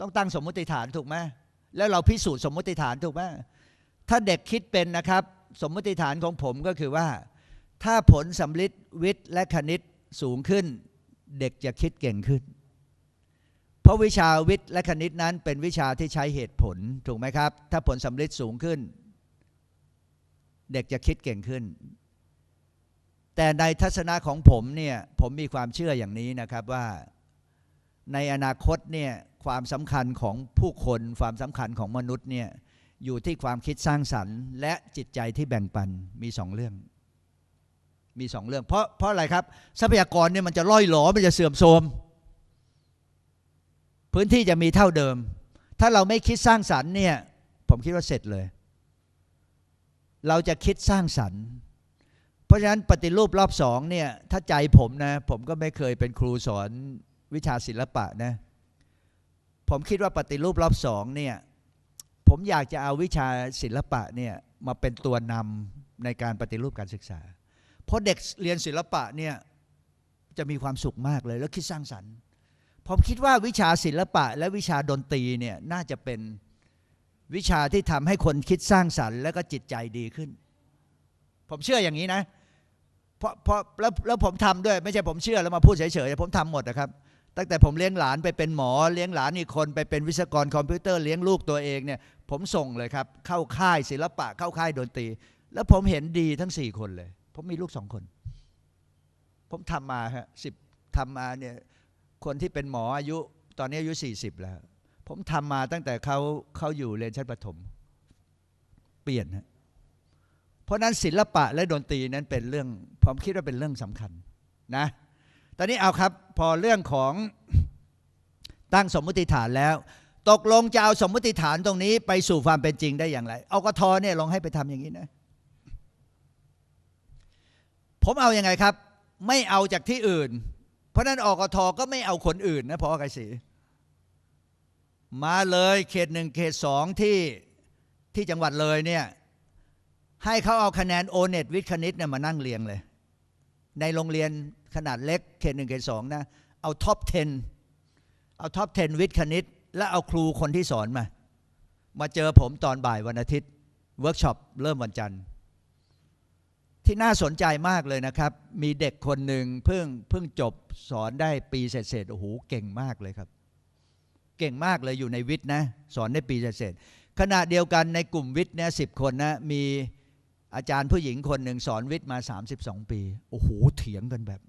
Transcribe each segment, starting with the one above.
ต้องตั้งสมมติฐานถูกไหมแล้วเราพิสูจน์สมมติฐานถูกไหมถ้าเด็กคิดเป็นนะครับ สมมติฐานของผมก็คือว่า ถ้าผลสำลิดวิทย์และคณิตสูงขึ้น เด็กจะคิดเก่งขึ้น เพราะวิชาวิทย์และคณิตนั้นเป็นวิชาที่ใช้เหตุผลถูกไหมครับ ถ้าผลสำลิดสูงขึ้น เด็กจะคิดเก่งขึ้น แต่ในทัศนะของผมเนี่ยผมมีความเชื่ออย่างนี้นะครับว่าในอนาคตเนี่ย ความสำคัญของผู้คนความสำคัญของมนุษย์เนี่ยอยู่ที่ความคิดสร้างสรรค์ และจิตใจที่แบ่งปันมีสองเรื่อง มีสองเรื่อง เพราะเพราะอะไรครับ ทรัพยากรเนี่ยมันจะล่อยหลอมันจะเสื่อมโทรมพื้นที่จะมีเท่าเดิม ถ้าเราไม่คิดสร้างสรรค์เนี่ยผมคิดว่าเสร็จเลย เราจะคิดสร้างสรรค์ เพราะฉะนั้นปฏิรูปรอบสองเนี่ยถ้าใจผมนะ ผมก็ไม่เคยเป็นครูสอนวิชาศิลปะนะ ผมคิดว่าปฏิรูปรอบสองเนี่ยผมอยากจะเอาวิชาศิลปะเนี่ยมาเป็นตัวนำในการปฏิรูปการศึกษา เพราะเด็กเรียนศิลปะเนี่ยจะมีความสุขมากเลยแล้วคิดสร้างสรรค์ ผมคิดว่าวิชาศิลปะและวิชาดนตรีเนี่ยน่าจะเป็นวิชาที่ทำให้คนคิดสร้างสรรค์ และก็จิตใจดีขึ้น ผมเชื่ออย่างนี้นะเพราะเพราะแล้วแล้วผมทำด้วย ไม่ใช่ผมเชื่อแล้วมาพูดเฉยๆผมทำหมดนะครับ ตั้งแต่ผมเลี้ยงหลานไปเป็นหมอเลี้ยงหลานอีกคนไปเป็นวิศวกรคอมพิวเตอร์เลี้ยงลูกตัวเองเนี่ยผมส่งเลยครับ เข้าค่ายศิลปะเข้าค่ายดนตรี แล้วผมเห็นดีทั้งสี่คนเลย ผมมีลูกสองคน ผมทำมาฮะสิบทำมาเนี่ยคนที่เป็นหมออายุตอนนี้อายุสี่สิบแล้ว ผมทำมาตั้งแต่เขาเขาอยู่เรียนชั้นประถม เปลี่ยนฮะเพราะนั้นศิลปะและดนตรีนั้นเป็นเรื่องผมคิดว่าเป็นเรื่องสำคัญนะ ตอนนี้เอาครับพอเรื่องของตั้งสมมติฐานแล้ว ตกลงจะเอาสมมติฐานตรงนี้ไปสู่ความเป็นจริงได้อย่างไร เอากทเนี่ยลองให้ไปทำอย่างนี้นะ ผมเอาอยัางไงครับ ไม่เอาจากที่อื่น เพราะนั้นอกทก็ไม่เอาคนอื่นนะพอไกรศรีมาเลยเขตหนึ่งเขตสองที่ที่จังหวัดเลยเนี่ยให้เขาเอาคะแนนโอเน็ตวิทย์คณิตเนี่ยมานั่งเรียงเลย ในโรงเรียน ขนาดเล็กเขตหนึ่งเขตสองนะ เอาท็อป 10 เอาท็อป 10 วิทย์คณิต และเอาครูคนที่สอนมา มาเจอผมตอนบ่ายวันอาทิตย์เวิร์กช็อปเริ่มวันจันทร์ ที่น่าสนใจมากเลยนะครับ มีเด็กคนหนึ่งเพิ่งเพิ่งจบสอนได้ปีเศษๆโอ้โหเก่งมากเลยครับ เก่งมากเลยอยู่ในวิทย์นะ สอนได้ปีเศษๆขณะเดียวกันในกลุ่มวิทย์เนี่ยสิบคนนะมีอาจารย์ผู้หญิงคนหนึ่งสอนวิทย์มา 32 ปี โอ้โห เถียงกันแบบ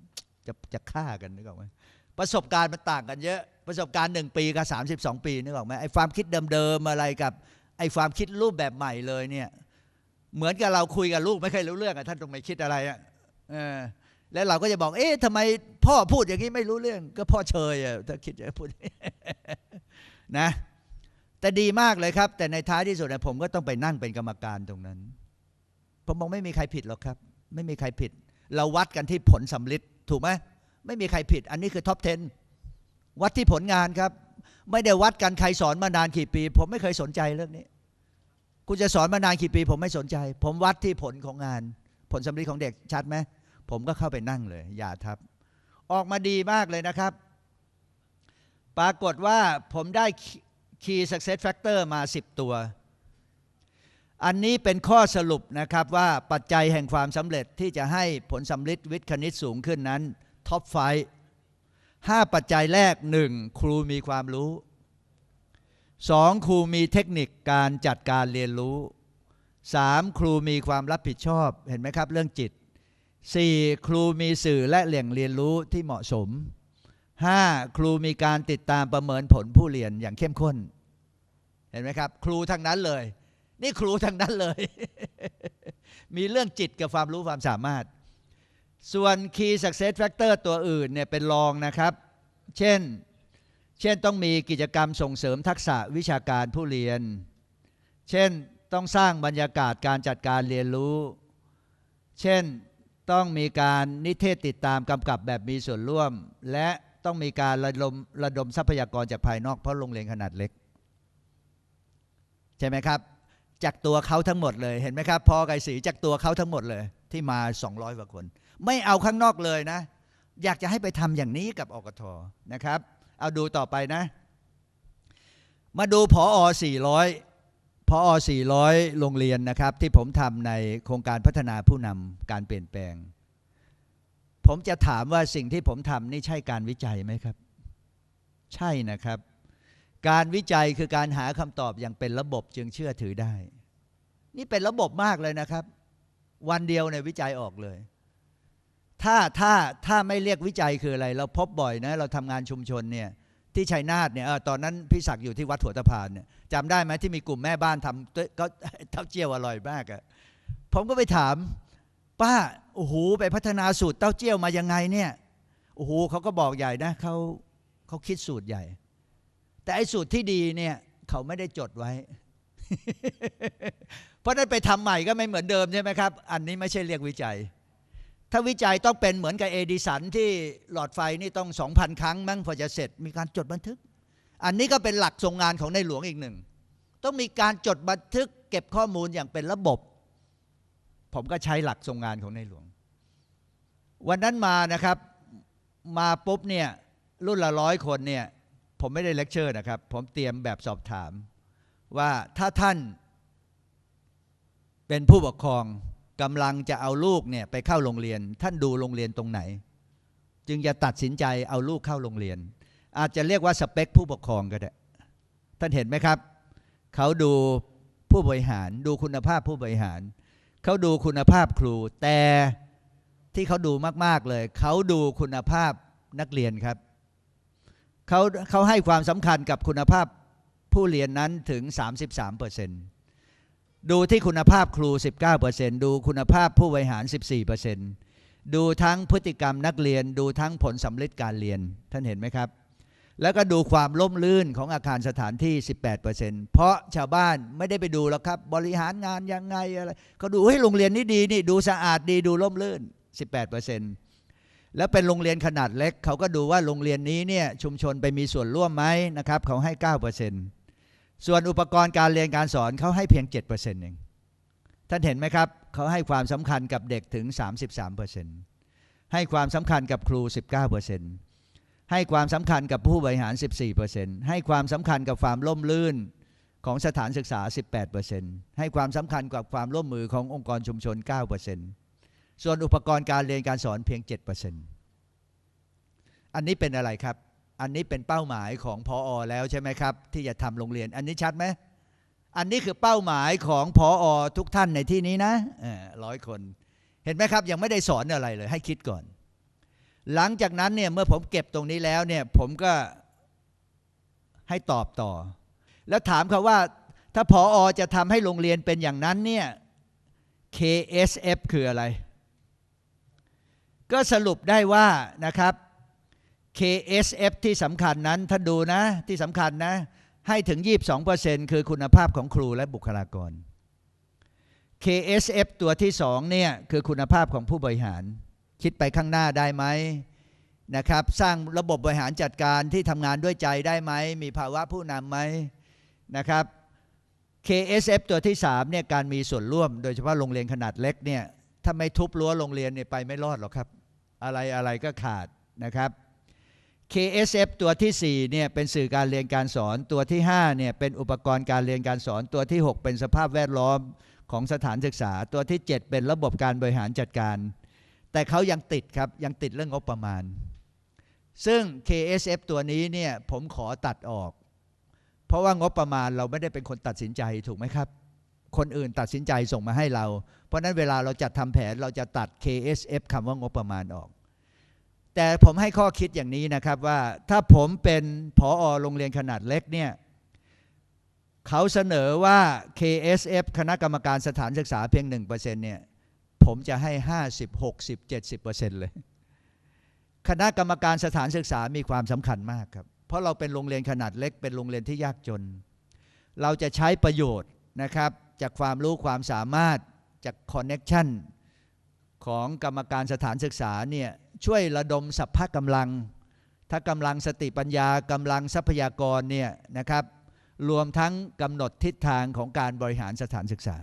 จะจะฆ่ากันนึกออกไหมประสบการณ์มันต่างกันเยอะประสบการณ์หนึ่งปีกับสามสิบสองปีนึกออกไหมไอ้ความคิดเดิมๆอะไรกับไอ้ความคิดรูปแบบใหม่เลยเนี่ยเหมือนกับเราคุยกับลูกไม่เคยรู้เรื่องอะท่านตรงไหนคิดอะไรอะเออแล้วเราก็จะบอก เอ๊ะทำไมพ่อพูดอย่างนี้ไม่รู้เรื่อง ก็พ่อเชยอะถ้าคิดจะพูดนะ แต่ดีมากเลยครับ แต่ในท้ายที่สุดผมก็ต้องไปนั่งเป็นกรรมการตรงนั้น ผมมองไม่มีใครผิดหรอกครับ ไม่มีใครผิด เราวัดกันที่ผลสำลิด ถูกไหมไม่มีใครผิด อันนี้คือท็อป 10 วัดที่ผลงานครับ ไม่ได้วัดกันใครสอนมานานกี่ปี ผมไม่เคยสนใจเรื่องนี้ คุณจะสอนมานานกี่ปี ผมไม่สนใจ ผมวัดที่ผลของงาน ผลสำลิดของเด็กชัดไหมผมก็เข้าไปนั่งเลย อย่าทับ ออกมาดีมากเลยนะครับ ปรากฏว่าผมได้ Key Success Factor มา 10 ตัว อันนี้เป็นข้อสรุปนะครับว่าปัจจัยแห่งความสำเร็จที่จะให้ผลสำลิดวิทย์คณิตสูงขึ้นนั้นท็อปไฟห้าปัจจัยแรกหนึ่งครูมีความรู้สองครูมีเทคนิคการจัดการเรียนรู้สามครูมีความรับผิดชอบเห็นไหมครับ เรื่องจิตสี่ครูมีสื่อและแหล่งเรียนรู้ที่เหมาะสมห้าครูมีการติดตามประเมินผลผู้เรียนอย่างเข้มข้น เห็นไหมครับ ครูทั้งนั้นเลย นี่ครูทั้งนั้นเลย มีเรื่องจิตกับความรู้ความสามารถ ส่วน Key Success Factor ตัวอื่นเนี่ยเป็นรองนะครับ เช่น เช่นต้องมีกิจกรรมส่งเสริมทักษะวิชาการผู้เรียน เช่นต้องสร้างบรรยากาศการจัดการเรียนรู้ เช่นต้องมีการนิเทศติดตามกำกับแบบมีส่วนร่วม และต้องมีการระดมระดมทรัพยากรจากภายนอกเพราะโรงเรียนขนาดเล็ก ใช่ไหมครับ จากตัวเขาทั้งหมดเลยเห็นไหมครับพอไกรศรีจากตัวเขาทั้งหมดเลย ที่มา 200กว่าคน ไม่เอาข้างนอกเลยนะ อยากจะให้ไปทำอย่างนี้กับอกทนะครับ เอาดูต่อไปนะ มาดูพออ400พอ400 โรงเรียนนะครับ ที่ผมทำในโครงการพัฒนาผู้นำการเปลี่ยนแปลง ผมจะถามว่าสิ่งที่ผมทำนี่ใช่การวิจัยไหมครับ ใช่นะครับ การวิจัยคือการหาคำตอบอย่างเป็นระบบจึงเชื่อถือได้ นี่เป็นระบบมากเลยนะครับ วันเดียวในวิจัยออกเลย ถ้าถ้าถ้าไม่เรียกวิจัยคืออะไร เราพบบ่อยนะ เราทำงานชุมชนเนี่ยที่ชัยนาทเนี่ยอตอนนั้นพี่ศักดิ์อยู่ที่วัดหัวตะพานเนี่ยจำได้ไหมที่มีกลุ่มแม่บ้านทำก็ก็เต้าเจี้ยวอร่อยมากอะผมก็ไปถาม ป้าโอ้โหไปพัฒนาสูตรเต้าเจี้ยวมายังไงเนี่ยโอ้โหเขาก็บอกใหญ่นะเขาเขาคิดสูตรใหญ่ แต่ไอ้สูตรที่ดีเนี่ยเขาไม่ได้จดไว้ เพราะนั้นไปทำใหม่ก็ไม่เหมือนเดิมใช่ไหมครับ อันนี้ไม่ใช่เรียกวิจัย ถ้าวิจัยต้องเป็นเหมือนกับเอดิสันที่หลอดไฟนี่ต้อง2,000ครั้งมั้งพอจะเสร็จมีการจดบันทึก อันนี้ก็เป็นหลักทรงงานของในหลวงอีกหนึ่ง ต้องมีการจดบันทึก เก็บข้อมูลอย่างเป็นระบบ ผมก็ใช้หลักทรงงานของในหลวง วันนั้นมานะครับมาปุ๊บเนี่ยรุ่นละร้อยคนเนี่ย ผมไม่ได้เลคเชอร์นะครับ ผมเตรียมแบบสอบถาม ว่าถ้าท่านเป็นผู้ปกครองกำลังจะเอาลูกเนี่ยไปเข้าโรงเรียน ท่านดูโรงเรียนตรงไหน จึงจะตัดสินใจเอาลูกเข้าโรงเรียน อาจจะเรียกว่าสเปคผู้ปกครองก็ได้ท่านเห็นไหมครับ เขาดูผู้บริหารดูคุณภาพผู้บริหาร เขาดูคุณภาพครู แต่ที่เขาดูมาก ๆ เลย เขาดูคุณภาพนักเรียนครับ เขาเขาให้ความสำคัญกับคุณภาพผู้เรียนนั้นถึง 33%ดูที่คุณภาพครู 19%ดูคุณภาพผู้บริหาร 14%ดูทั้งพฤติกรรมนักเรียน ดูทั้งผลสำเร็จการเรียน ท่านเห็นไหมครับ แล้วก็ดูความล่มลื่นของอาคารสถานที่ 18%เพราะชาวบ้านไม่ได้ไปดูหรอกครับ บริหารงานยังไงอะไรเขาดูเฮ้ยโรงเรียนนี้ดีนี่ดูสะอาดดีดูล่มลื่น 18% แล้วเป็นโรงเรียนขนาดเล็ก เขาก็ดูว่าโรงเรียนนี้เนี่ยชุมชนไปมีส่วนร่วมไหมนะครับเขาให้ 9%ส่วนอุปกรณ์การเรียนการสอนเขาให้เพียง 7%เองท่านเห็นไหมครับเขาให้ความสำคัญกับเด็กถึง 33%ให้ความสำคัญกับครู 19%ให้ความสำคัญกับผู้บริหาร 14%ให้ความสำคัญกับความล่มลื่นของสถานศึกษา 18%ให้ความสำคัญกับความร่วมมือขององค์กรชุมชน 9% ส่วนอุปกรณ์การเรียนการสอนเพียง 7%อันนี้เป็นอะไรครับ อันนี้เป็นเป้าหมายของพออแล้วใช่ไหมครับ ที่จะทำโรงเรียน อันนี้ชัดไหมอันนี้คือเป้าหมายของพออทุกท่านในที่นี้นะร้อยคน เห็นไหมครับ ยังไม่ได้สอนอะไรเลย ให้คิดก่อน หลังจากนั้นเนี่ยเมื่อผมเก็บตรงนี้แล้วเนี่ยผมก็ให้ตอบต่อ แล้วถามเขาว่า ถ้าพออจะทำให้โรงเรียนเป็นอย่างนั้นเนี่ย KSF คืออะไร ก็สรุปได้ว่านะครับ KSF ที่สำคัญนั้นถ้าดูนะที่สำคัญนะ ให้ถึง 22%คือคุณภาพของครูและบุคลากร KSF ตัวที่2เนี่ยคือคุณภาพของผู้บริหาร คิดไปข้างหน้าได้ไหมนะครับ สร้างระบบบริหารจัดการที่ทำงานด้วยใจได้ไหม มีภาวะผู้นำไหมนะครับ KSF ตัวที่3เนี่ยการมีส่วนร่วม โดยเฉพาะโรงเรียนขนาดเล็กเนี่ยถ้าไม่ทุบรั้วโรงเรียนเนี่ยไปไม่รอดหรอกครับ อะไรอะไรก็ขาดนะครับ KSF ตัวที่4เนี่ยเป็นสื่อการเรียนการสอนตัวที่5เนี่ยเป็นอุปกรณ์การเรียนการสอนตัวที่ 6 เป็นสภาพแวดล้อมของสถานศึกษา ตัวที่ 7 เป็นระบบการบริหารจัดการ แต่เขายังติดครับยังติดเรื่องงบประมาณ ซึ่ง KSF ตัวนี้เนี่ยผมขอตัดออก เพราะว่างบประมาณเราไม่ได้เป็นคนตัดสินใจถูกไหมครับ คนอื่นตัดสินใจส่งมาให้เรา เพราะนั้นเวลาเราจัดทำแผนเราจะตัด KSF คำว่างบประมาณออก แต่ผมให้ข้อคิดอย่างนี้นะครับว่าถ้าผมเป็นผอโรงเรียนขนาดเล็กเนี่ยเขาเสนอว่า KSF คณะกรรมการสถานศึกษาเพียง 1%เนี่ยผมจะให้ 50 60 70%เลย คณะกรรมการสถานศึกษามีความสำคัญมากครับ เพราะเราเป็นโรงเรียนขนาดเล็ก เป็นโรงเรียนที่ยากจน เราจะใช้ประโยชน์นะครับ จากความรู้ความสามารถจากคอนเน็ชันของกรรมการสถานศึกษาเนี่ยช่วยระดมสัพพะกำลัง ถ้ากำลังสติปัญญากำลังทรัพยากรเนี่ยนะครับรวมทั้งกำหนดทิศทางของการบริหารสถานศึกษา